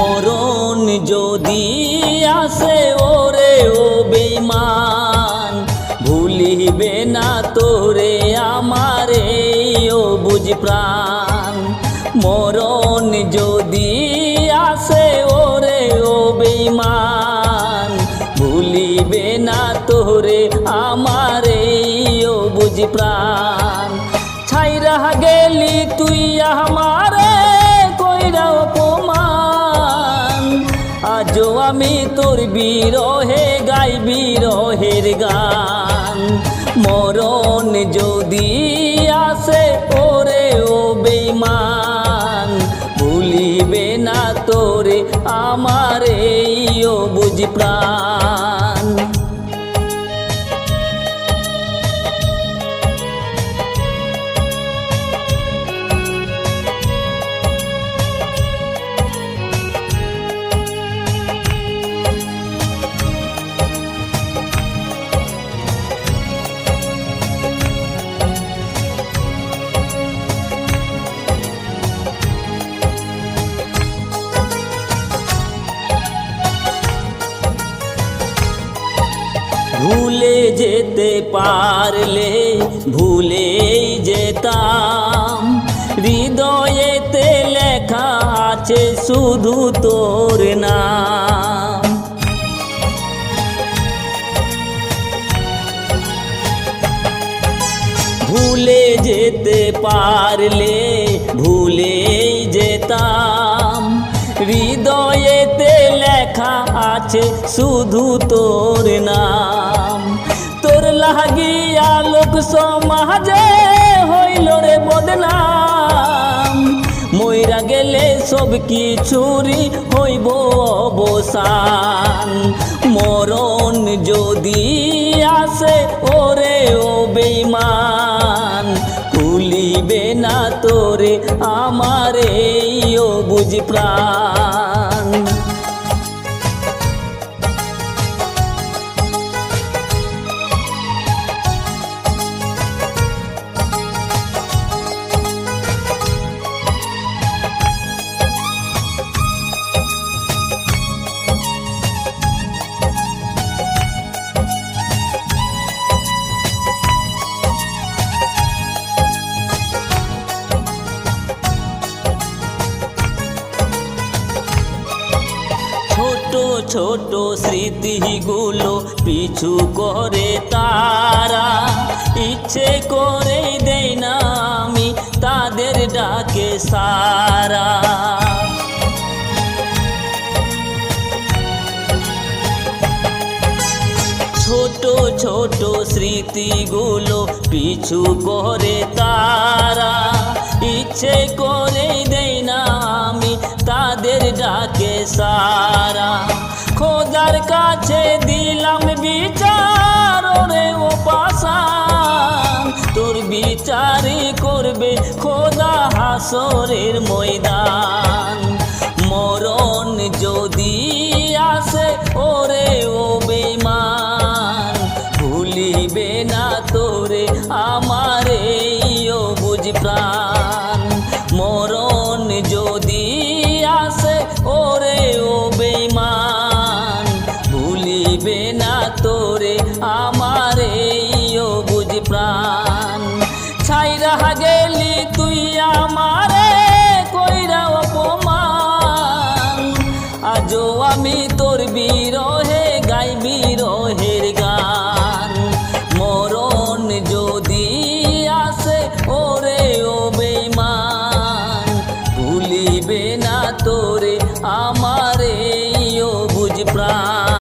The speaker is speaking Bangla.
মরণ যদি আসে, ওরে ও বেইমান ভুলিবে না তোরে আমারে ও বুঝ প্রাণ। মরণ যদি আসে, ওরে ও বেইমান ভুলিবে না তোরে আমারে ও বুঝ প্রাণ। ছাইরা গেলি তুই আমারে আমি তোর বিরহে গাই বিরহের গান। মরণ যদি আসে ওরে ও বেমান ভুলিবে না তোরে আমার ও বুঝি প্রাণ। ভুলে যেতে পারলে ভুলেই যেতাম। হৃদয়েতে লেখা আছে শুধু তোর নাম। ভুলে যেতে পারলে ভুলেই যেতাম। হৃদয়েতে লেখা আছে শুধু তোর নাম। লাগিয়া লোক সমাজে হইল রে বদনাম। মইরা গেলে সব কিছুরই হইব অবসান। মরণ যদি আসে, ওরে ও বেইমান ভুলিবে না তোরে আমারে, ও বুঝ প্রাণ। ছোট স্মৃতিগুলো পিছু করে তারা। ইচ্ছে করে দেই না আমি তাদের ডাকে সারা। ছোট ছোট স্মৃতিগুলো পিছু করে তারা। ইচ্ছে করে দেই না আমি তাদের ডাকে সারা। খোদার কাছে দিলাম বিচার রে ও পাশান তোর বিচারই করবে খোদা হাসরের ময়দান। মরণ যদি আসে, ওরে ও বেইমান, ভুলিবে না তোরে আমারে ছাইরা গেলি তুই আমারে কইরা অপমান। আজও আমি তোর বিরহে